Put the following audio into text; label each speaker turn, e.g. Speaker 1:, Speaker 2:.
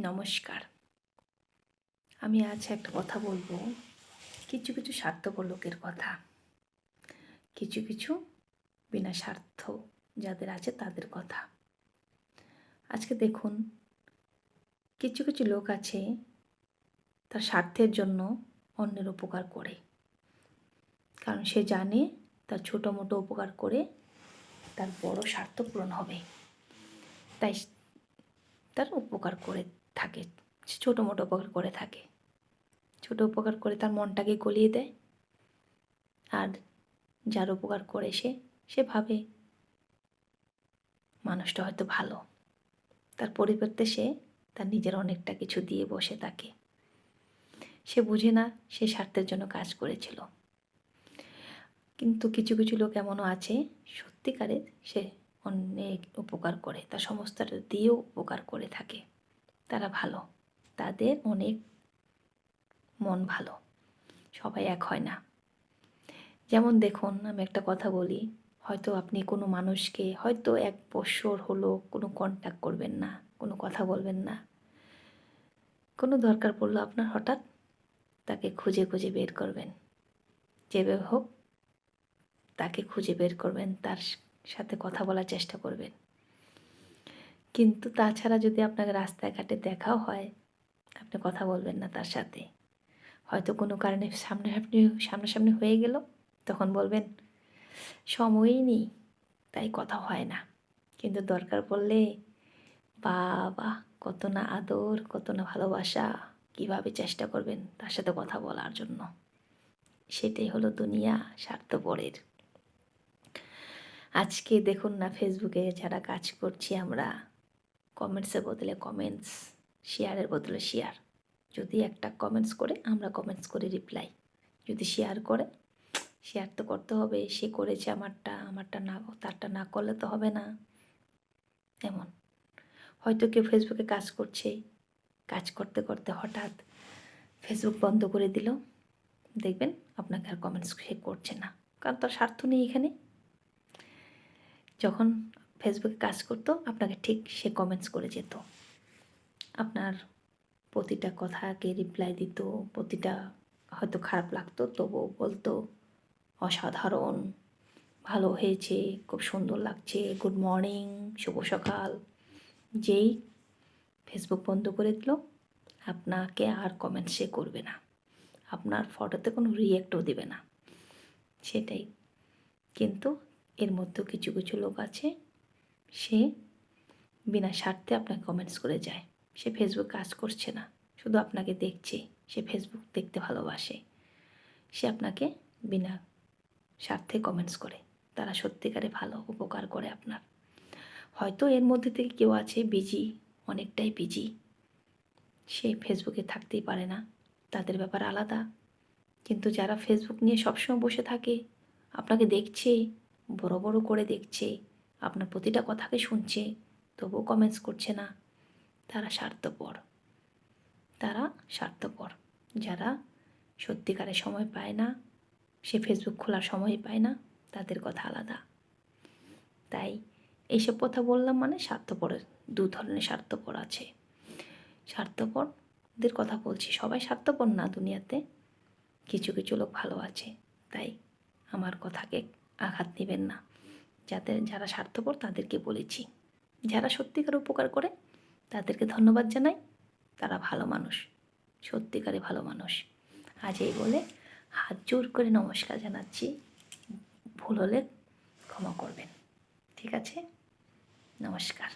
Speaker 1: নমস্কার। আমি আজ একটা কথা বলব। কিছু কিছু স্বার্থপর লোকের কথা। কিছু কিছু বিনা স্বার্থ যাদের আছে তাদের কথা। আজকে দেখুন, কিছু কিছু লোক আছে তার স্বার্থের জন্য অন্যের উপকার করে। কারণ সে জানে তার ছোটো মোটো উপকার করে তার বড় স্বার্থ পূরণ হবে। তাই তার উপকার করে থাকে, সে ছোটো মোটো উপকার করে থাকে। ছোটো উপকার করে তার মনটাকে গলিয়ে দেয়। আর যার উপকার করে সে সে ভাবে মানুষটা হয়তো ভালো। তার পরিবর্তে সে তার নিজের অনেকটা কিছু দিয়ে বসে থাকে। সে বুঝে না সে স্বার্থের জন্য কাজ করেছিল। কিন্তু কিছু কিছু লোক এমনও আছে, সত্যিকারের সে অনেক উপকার করে, তার সমস্তটা দিয়েও উপকার করে থাকে। তারা ভালো। তাদের অনেক মন ভালো। সবাই এক হয় না। যেমন দেখুন, আমি একটা কথা বলি, হয়তো আপনি কোনো মানুষকে হয়তো এক বছর হলো কোনো কন্ট্যাক্ট করবেন না, কোনো কথা বলবেন না। কোনো দরকার পড়ল আপনার, হঠাৎ তাকে খুঁজে খুঁজে বের করবেন। যেভাবে হোক, তাকে খুঁজে বের করবেন, তার সাথে কথা বলার চেষ্টা করবেন। কিন্তু তাছাড়া যদি আপনাকে রাস্তাঘাটে দেখাও হয়, আপনি কথা বলবেন না তার সাথে। হয়তো কোনো কারণে সামনে আপনি, সামনাসামনি হয়ে গেল, তখন বলবেন, সময়ই নেই। তাই কথা হয় না। কিন্তু দরকার পড়লে, বাবা, কত না আদর, কত না ভালোবাসা, কীভাবে চেষ্টা করবেন তার সাথে কথা বলার জন্য? সেটাই হলো দুনিয়া স্বার্থপরের। আজকে দেখুন না ফেসবুকে যারা কাজ করছি আমরা কমেন্টসের বদলে কমেন্টস শেয়ারের বদলে শেয়ার যদি একটা কমেন্টস করে, আমরা কমেন্টস করে রিপ্লাই যদি শেয়ার করে শেয়ার তো করতে হবে, সে করেছে আমারটা আমারটা না, তারটা না করলে তো হবে না। এমন। হয়তো কেউ ফেসবুকে কাজ করছে, কাজ করতে করতে হঠাৎ ফেসবুক বন্ধ করে দিল। দেখবেন আপনাকে আর কমেন্টস সে করছে না। কারণ তার স্বার্থ নেই এখানে। যখন ফেসবুকে কাজ করতো, আপনাকে ঠিক সে কমেন্টস করে যেত। আপনার প্রতিটা কথাকে রিপ্লাই দিত, প্রতিটা হয়তো খারাপ লাগতো, তবুও বলতো, অসাধারণ, ভালো হয়েছে, খুব সুন্দর লাগছে গুড মর্নিং শুভ সকাল। যেই ফেসবুক বন্ধ করে দিল, আপনাকে আর কমেন্ট সে করবে না। আপনার ফটোতে কোনো রিয়েক্টও দেবে না। সেটাই। কিন্তু এর মধ্যেও কিছু কিছু লোক আছে সে বিনা স্বার্থে আপনাকে কমেন্টস করে যায়। সে ফেসবুক কাজ করছে না। শুধু আপনাকে দেখছে। সে ফেসবুক দেখতে ভালোবাসে। সে আপনাকে বিনা স্বার্থে কমেন্টস করে। তারা সত্যিকারে ভালো উপকার করে আপনার। হয়তো এর মধ্যে থেকে কেউ আছে বিজি অনেকটাই বিজি সে ফেসবুকে থাকতেই পারে না। তাদের ব্যাপার আলাদা। কিন্তু যারা ফেসবুক নিয়ে সবসময় বসে থাকে, আপনাকে দেখছে, বড় বড় করে দেখছে আপনার প্রতিটা কথাকে শুনছে, তবুও কমেন্টস করছে না। তারা স্বার্থপর। তারা স্বার্থপর। যারা সত্যিকারে সময় পায় না, সে ফেসবুক খোলার সময় পায় না, তাদের কথা আলাদা। তাই এইসব কথা বললাম মানে স্বার্থপরের, দু ধরনের স্বার্থপর আছে। স্বার্থপরদের কথা বলছি, সবাই স্বার্থপর না দুনিয়াতে। কিছু কিছু লোক ভালো আছে, তাই আমার কথাকে আঘাত দিবেন না। যাদের যারা স্বার্থপর তাদেরকে বলেছি। যারা সত্যিকার উপকার করে, তাদেরকে ধন্যবাদ জানাই। তারা ভালো মানুষ, সত্যিকারে ভালো মানুষ। আজ এই বলে হাত জোর করে নমস্কার জানাচ্ছি। ভুল হলে ক্ষমা করবেন। ঠিক আছে? নমস্কার।